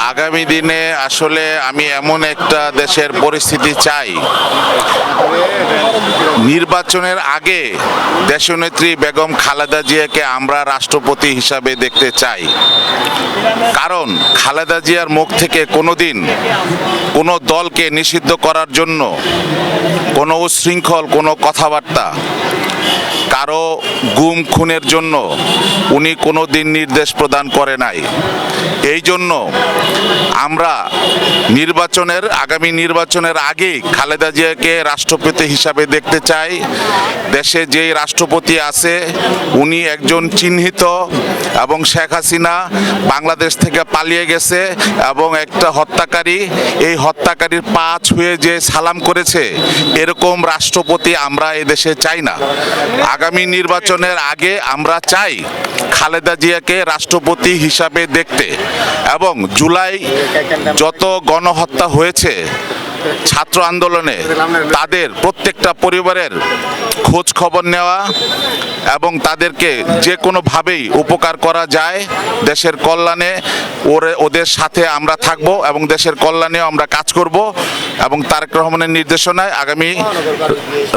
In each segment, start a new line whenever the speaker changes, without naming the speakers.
আগামী দিনে আসলে আমি এমন একটা দেশের পরিস্থিতি চাই। নির্বাচনের আগে দেশনেত্রী বেগম খালেদা জিয়াকে আমরা রাষ্ট্রপতি হিসাবে দেখতে চাই। কারণ খালেদা জিয়ার মুখ থেকে কোনোদিন কোনো দলকে নিষিদ্ধ করার জন্য কোনো উশৃঙ্খল কোনো কথাবার্তা কারও গুম খুনের জন্য উনি কোনো দিন নির্দেশ প্রদান করে নাই। এই জন্য আমরা নির্বাচনের, আগামী নির্বাচনের আগেই খালেদা জিয়াকে রাষ্ট্রপতি হিসাবে দেখতে চাই। দেশে যে রাষ্ট্রপতি আছে, উনি একজন চিহ্নিত এবং শেখ হাসিনা বাংলাদেশ থেকে পালিয়ে গেছে এবং একটা হত্যাকারী। এই হত্যাকারীর পা ছুঁয়ে যে সালাম করেছে, এরকম রাষ্ট্রপতি আমরা এদেশে চাই না। আগামী নির্বাচনের আগে আমরা চাই খালেদা জিয়াকে রাষ্ট্রপতি হিসাবে দেখতে এবং জুলাই যত গণহত্যা হয়েছে ছাত্র আন্দোলনে তাদের প্রত্যেকটা পরিবারের খোঁজ খবর নেওয়া এবং তাদেরকে যে কোনোভাবেই উপকার করা যায়, দেশের কল্যাণে ওরে, ওদের সাথে আমরা থাকব এবং দেশের কল্যাণেও আমরা কাজ করব এবং তারেক রহমানের নির্দেশনায় আগামী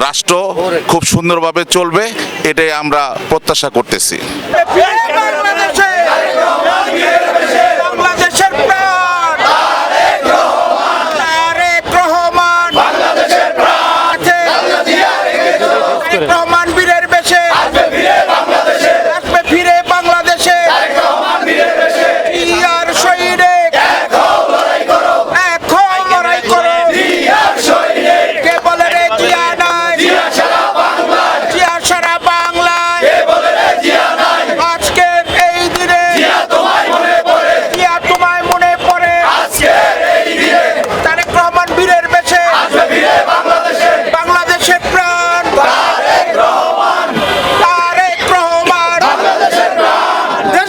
রাষ্ট্র খুব সুন্দরভাবে চলবে, এটাই আমরা প্রত্যাশা করতেছি।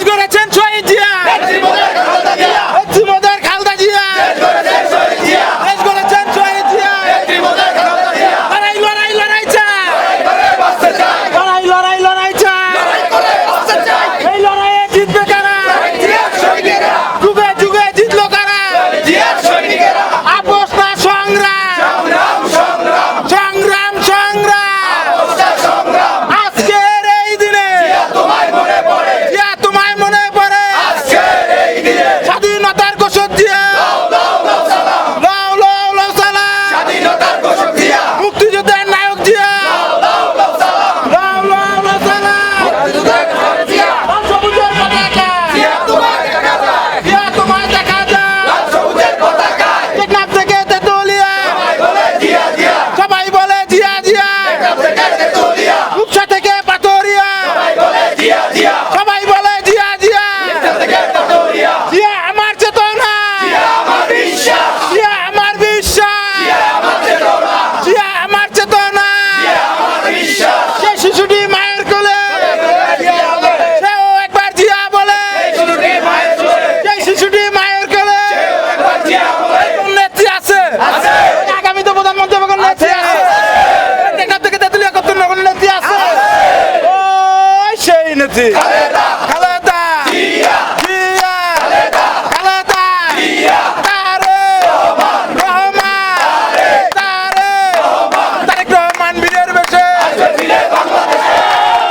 দেশ গড়েছেন শহীদ জিয়া ทำไม এনেছি।